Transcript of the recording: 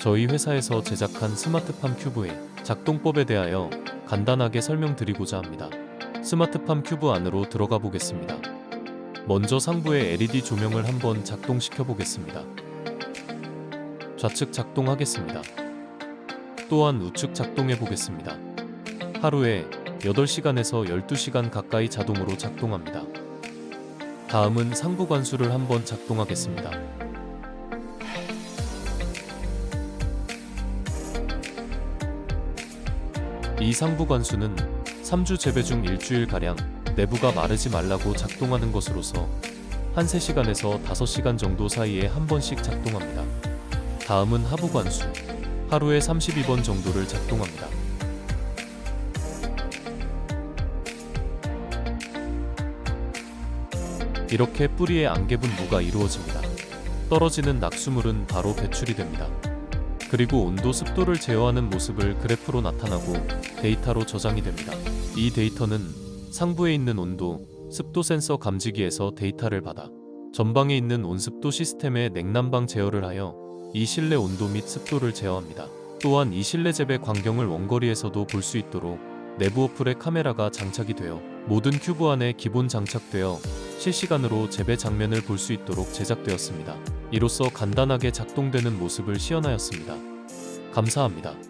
저희 회사에서 제작한 스마트팜 큐브의 작동법에 대하여 간단하게 설명드리고자 합니다. 스마트팜 큐브 안으로 들어가 보겠습니다. 먼저 상부의 LED 조명을 한번 작동시켜 보겠습니다. 좌측 작동하겠습니다. 또한 우측 작동해 보겠습니다. 하루에 8시간에서 12시간 가까이 자동으로 작동합니다. 다음은 상부 관수를 한번 작동하겠습니다. 이 상부 관수는 3주 재배 중 일주일가량 내부가 마르지 말라고 작동하는 것으로서 한 3시간에서 5시간 정도 사이에 한 번씩 작동합니다. 다음은 하부 관수. 하루에 32번 정도를 작동합니다. 이렇게 뿌리에 안개 분 무가 이루어집니다. 떨어지는 낙수물은 바로 배출이 됩니다. 그리고 온도 습도를 제어하는 모습을 그래프로 나타나고 데이터로 저장이 됩니다. 이 데이터는 상부에 있는 온도, 습도 센서 감지기에서 데이터를 받아 전방에 있는 온습도 시스템에 냉난방 제어를 하여 이 실내 온도 및 습도를 제어합니다. 또한 이 실내 재배 광경을 원거리에서도 볼 수 있도록 내부 어플에 카메라가 장착이 되어 모든 큐브 안에 기본 장착되어 실시간으로 재배 장면을 볼 수 있도록 제작되었습니다. 이로써 간단하게 작동되는 모습을 시연하였습니다. 감사합니다.